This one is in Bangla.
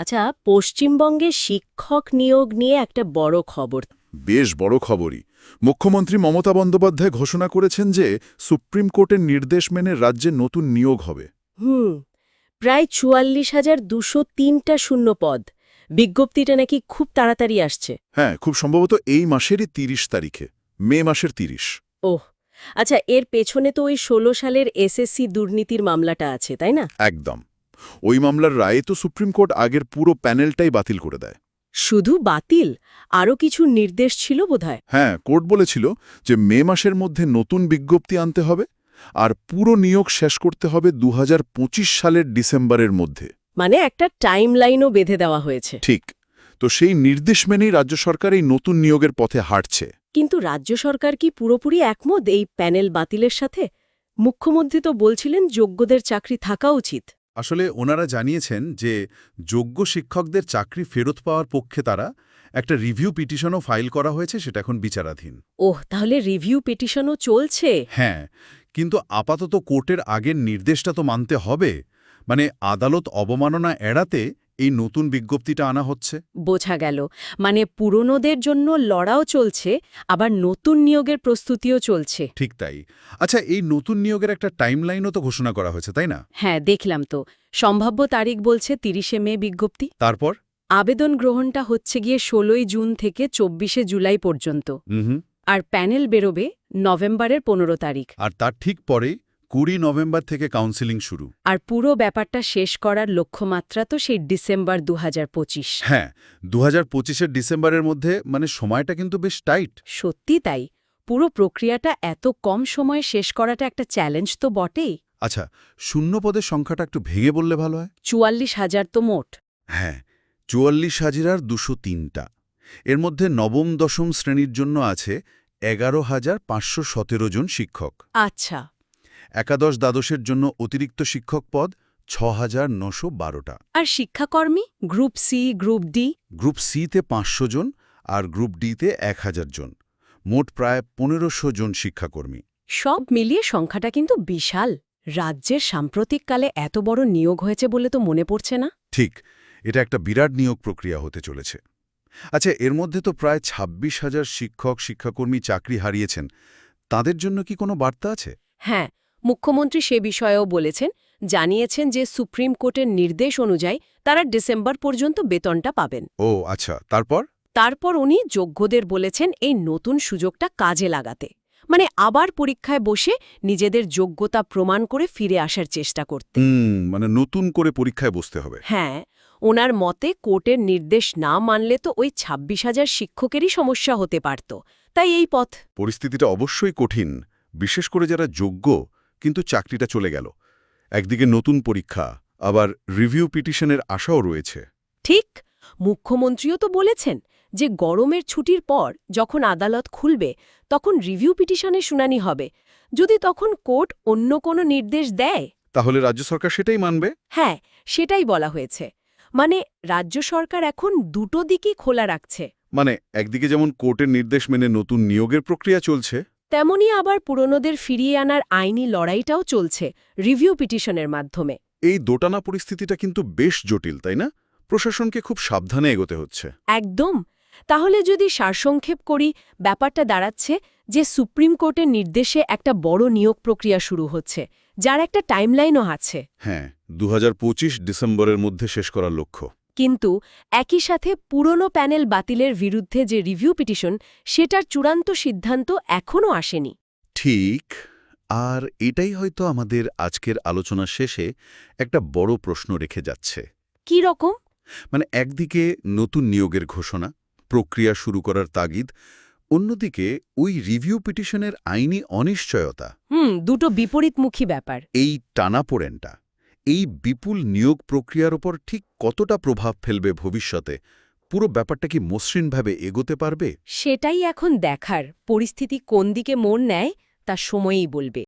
আচ্ছা পশ্চিমবঙ্গে শিক্ষক নিয়োগ নিয়ে একটা বড় খবর। বেশ বড় খবরই। মুখ্যমন্ত্রী মমতা বন্দ্যোপাধ্যায় ঘোষণা করেছেন যে সুপ্রিম কোর্টের নির্দেশ মেনে রাজ্যে নতুন নিয়োগ হবে। হুম প্রায় চুয়াল্লিশ হাজার দুশো তিনটা শূন্য পদ। বিজ্ঞপ্তিটা নাকি খুব তাড়াতাড়ি আসছে। হ্যাঁ খুব সম্ভবত এই মাসেরই তিরিশ তারিখে মে মাসের তিরিশ। ওহ আচ্ছা এর পেছনে তো ওই ষোলো সালের এসএসসি দুর্নীতির মামলাটা আছে তাই না? একদম। ওই মামলার রায়ে তো সুপ্রিম কোর্ট আগের পুরো প্যানেলটাই বাতিল করে দেয়। শুধু বাতিল? আরও কিছু নির্দেশ ছিল বোধহয়? হ্যাঁ কোর্ট বলেছিল যে মে মাসের মধ্যে নতুন বিজ্ঞপ্তি আনতে হবে আর পুরো নিয়োগ শেষ করতে হবে দু হাজার পঁচিশ সালের ডিসেম্বরের মধ্যে। মানে একটা টাইম লাইনও বেঁধে দেওয়া হয়েছে। ঠিক। তো সেই নির্দেশ মেনেই রাজ্য সরকার এই নতুন নিয়োগের পথে হাঁটছে। কিন্তু রাজ্য সরকার কি পুরোপুরি একমত এই প্যানেল বাতিলের সাথে? মুখ্যমন্ত্রী তো বলছিলেন যোগ্যদের চাকরি থাকা উচিত। আসলে ওনারা জানিয়েছেন যে যোগ্য শিক্ষকদের চাকরি ফেরত পাওয়ার পক্ষে তারা একটা রিভিউ পিটিশনও ফাইল করা হয়েছে সেটা এখন বিচারাধীন। ওহ তাহলে রিভিউ পিটিশনও চলছে? হ্যাঁ কিন্তু আপাতত কোর্টের আগের নির্দেশটা তো মানতে হবে। মানে আদালত অবমাননা এড়াতে এই নতুন বিজ্ঞপ্তিটা আনা হচ্ছে? বোঝা গেল। মানে পুরনোদের জন্য লড়াও চলছে আবার নতুন নিয়োগের প্রস্তুতিও চলছে। ঠিক তাই। আচ্ছা এই নতুন নিয়োগের একটা টাইমলাইনও তো ঘোষণা করা হয়েছে তাই না? হ্যাঁ দেখলাম তো। সম্ভাব্য তারিখ বলছে তিরিশে মে বিজ্ঞপ্তি। তারপর? আবেদন গ্রহণটা হচ্ছে গিয়ে ষোলোই জুন থেকে চব্বিশে জুলাই পর্যন্ত। আর প্যানেল বেরোবে নভেম্বরের পনেরো তারিখ। আর তার ঠিক পরে কুড়ি নভেম্বর থেকে কাউন্সিলিং শুরু। আর পুরো ব্যাপারটা শেষ করার লক্ষ্যমাত্রা তো সেই ডিসেম্বর পঁচিশ। হ্যাঁ দু হাজার পঁচিশের ডিসেম্বরের মধ্যে মানে সময়টা কিন্তু বেশ টাইট। সত্যি তাই? পুরো প্রক্রিয়াটা এত কম সময়ে শেষ করাটা একটা চ্যালেঞ্জ তো বটেই। আচ্ছা শূন্য পদের সংখ্যাটা একটু ভেঙে বললে ভালো হয়। চুয়াল্লিশ হাজার তো মোট। হ্যাঁ চুয়াল্লিশ হাজার আর দুশো তিনটা। এর মধ্যে নবম দশম শ্রেণির জন্য আছে এগারো হাজার পাঁচশো সতেরো জন শিক্ষক। আচ্ছা। একাদশ দ্বাদশের জন্য অতিরিক্ত শিক্ষক পদ ছ হাজার নশো বারোটা। আর শিক্ষাকর্মী group C group D? Group সিতে পাঁচশো জন আর গ্রুপ ডিতে এক হাজার জন। মোট প্রায় পনেরোশো জন শিক্ষাকর্মী। সব মিলিয়ে সংখ্যাটা কিন্তু বিশাল। রাজ্যের সাম্প্রতিককালে এত বড় নিয়োগ হয়েছে বলে তো মনে পড়ছে না? ঠিক এটা একটা বিরাট নিয়োগ প্রক্রিয়া হতে চলেছে। আচ্ছা এর মধ্যে তো প্রায় ২৬ হাজার শিক্ষক শিক্ষাকর্মী চাকরি হারিয়েছেন। তাদের জন্য কি কোনো বার্তা আছে? হ্যাঁ মুখ্যমন্ত্রী সে বিষয়েও বলেছেন জানিয়েছেন যে সুপ্রিম কোর্টের নির্দেশ অনুযায়ী তারা ডিসেম্বর পর্যন্ত বেতনটা পাবেন। ও আচ্ছা তারপর? তারপর উনি যোগ্যদের বলেছেন এই নতুন সুযোগটা কাজে লাগাতে। মানে আবার পরীক্ষায় বসে নিজেদের যোগ্যতা প্রমাণ করে ফিরে আসার চেষ্টা করতে। মানে নতুন করে পরীক্ষায় বসতে হবে। হ্যাঁ ওনার মতে কোর্টের নির্দেশ না মানলে তো ওই ছাব্বিশ হাজার শিক্ষকেরই সমস্যা হতে পারত। তাই এই পথ। পরিস্থিতিটা অবশ্যই কঠিন বিশেষ করে যারা যোগ্য। কিন্তু চাকরিটা চলে গেল। একদিকে নতুন পরীক্ষা আবার রিভিউ পিটিশনের আশাও রয়েছে। ঠিক মুখ্যমন্ত্রীও তো বলেছেন যে গরমের ছুটির পর যখন আদালত খুলবে তখন রিভিউ পিটিশনের শুনানি হবে। যদি তখন কোর্ট অন্য কোনো নির্দেশ দেয়? তাহলে রাজ্য সরকার সেটাই মানবে? হ্যাঁ সেটাই বলা হয়েছে। মানে রাজ্য সরকার এখন দুটো দিকই খোলা রাখছে। মানে একদিকে যেমন কোর্টের নির্দেশ মেনে নতুন নিয়োগের প্রক্রিয়া চলছে তেমনি আবার পুরনোদের ফিরিয়ে আনার আইনি লড়াইটাও চলছে রিভিউ পিটিশনের মাধ্যমে। এই দোটানা পরিস্থিতিটা কিন্তু বেশ জটিল তাই না? প্রশাসনকে খুব সাবধানে এগোতে হচ্ছে। একদম। তাহলে যদি সারসংক্ষেপ করি ব্যাপারটা দাঁড়াচ্ছে যে সুপ্রিম কোর্টের নির্দেশে একটা বড় নিয়োগ প্রক্রিয়া শুরু হচ্ছে যার একটা টাইমলাইনও আছে। হ্যাঁ দু হাজার পঁচিশ ডিসেম্বরের মধ্যে শেষ করার লক্ষ্য। কিন্তু একই সাথে পুরনো প্যানেল বাতিলের বিরুদ্ধে যে রিভিউ পিটিশন সেটার চূড়ান্ত সিদ্ধান্ত এখনও আসেনি। ঠিক আর এটাই হয়তো আমাদের আজকের আলোচনা শেষে একটা বড় প্রশ্ন রেখে যাচ্ছে। কি রকম? মানে একদিকে নতুন নিয়োগের ঘোষণা প্রক্রিয়া শুরু করার তাগিদ অন্যদিকে ওই রিভিউ পিটিশনের আইনি অনিশ্চয়তা। হুম দুটো বিপরীতমুখী ব্যাপার। এই টানাপোড়েনটা। এই বিপুল নিয়োগ প্রক্রিয়ার ওপর ঠিক কতটা প্রভাব ফেলবে ভবিষ্যতে? পুরো ব্যাপারটা কি মসৃণভাবে এগোতে পারবে? সেটাই এখন দেখার। পরিস্থিতি কোন দিকে মন নেয়, তা সময়ই বলবে।